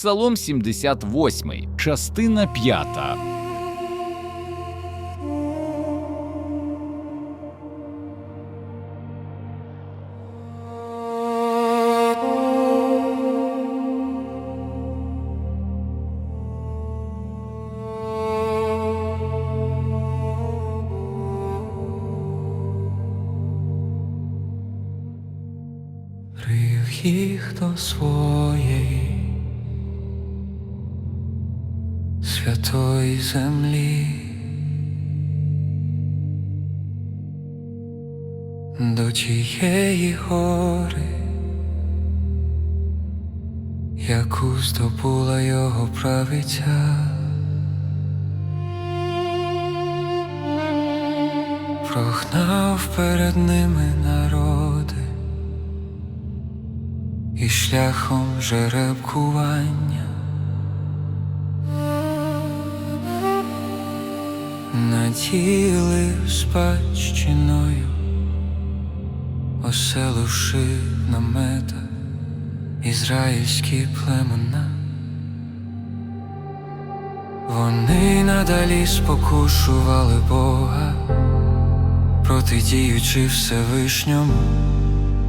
Псалом 78, частина 5. Привів їх святої землі, до тієї гори, яку здобула його правиця. Прогнав перед ними народи і шляхом жеребкування наділив спадщиною, оселивши в наметах ізраїльські племена. Вони надалі спокушували Бога, протидіючи Всевишньому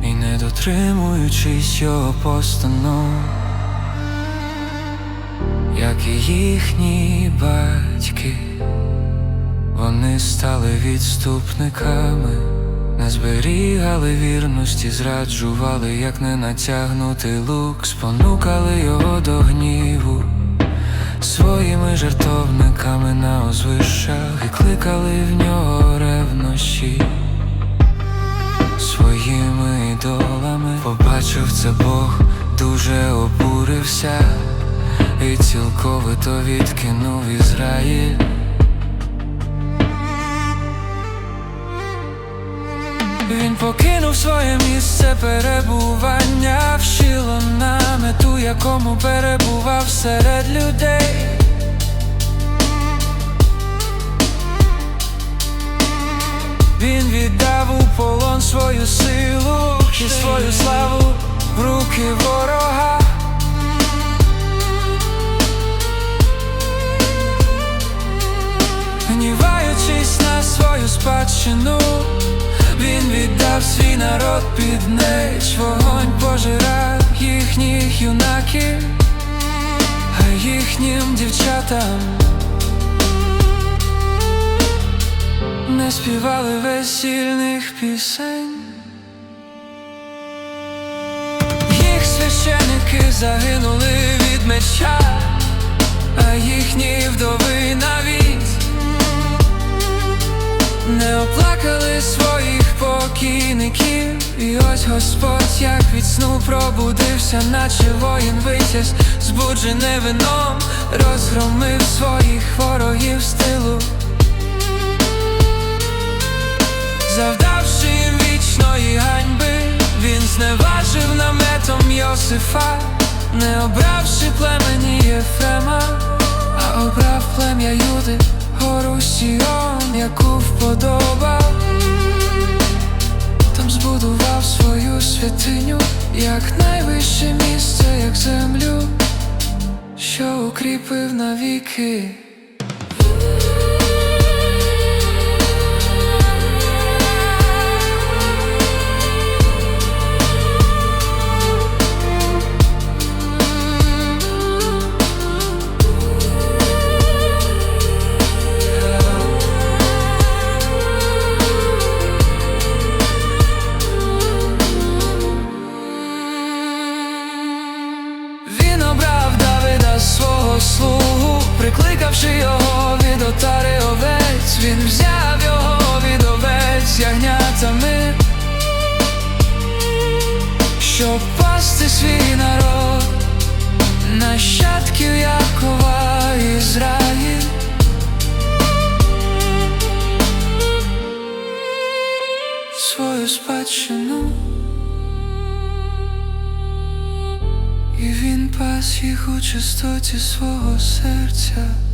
і не дотримуючись його постанов, як і їхні батьки, вони стали відступниками, не зберігали вірності, зраджували, як не натягнутий лук, спонукали його до гніву. Своїми жертовниками на озвищах і кликали в нього ревнощі своїми ідолами Побачив це Бог, дуже обурився і цілковито відкинув Ізраїль. Він покинув своє місце перебування в Шіло намету, якому перебував серед людей. Він віддав у полон свою силу і свою славу в руки ворога. Гніваючись на свою спадщину, віддав свій народ під меч, вогонь пожирав їхніх юнаків, а їхнім дівчатам. Не співали весільних пісень. Їх священики загинули від меча, покійників. І ось Господь, як від сну пробудився, наче воїн витязь, збуджене вином, розгромив своїх ворогів з тилу. Завдавши їм вічної ганьби, він зневажив наметом Йосифа, не обравши племені Єфрема, а обрав плем'я Юди, гору Сіон, яку вподобав. Там свою святиню, як найвище місце, як землю, що укріпив навіки. Він взяв його від овець ягнятами, щоб пасти свій народ, нащадків Якова Ізраїль. Свою спадщину І він пас їх у чистоті свого серця.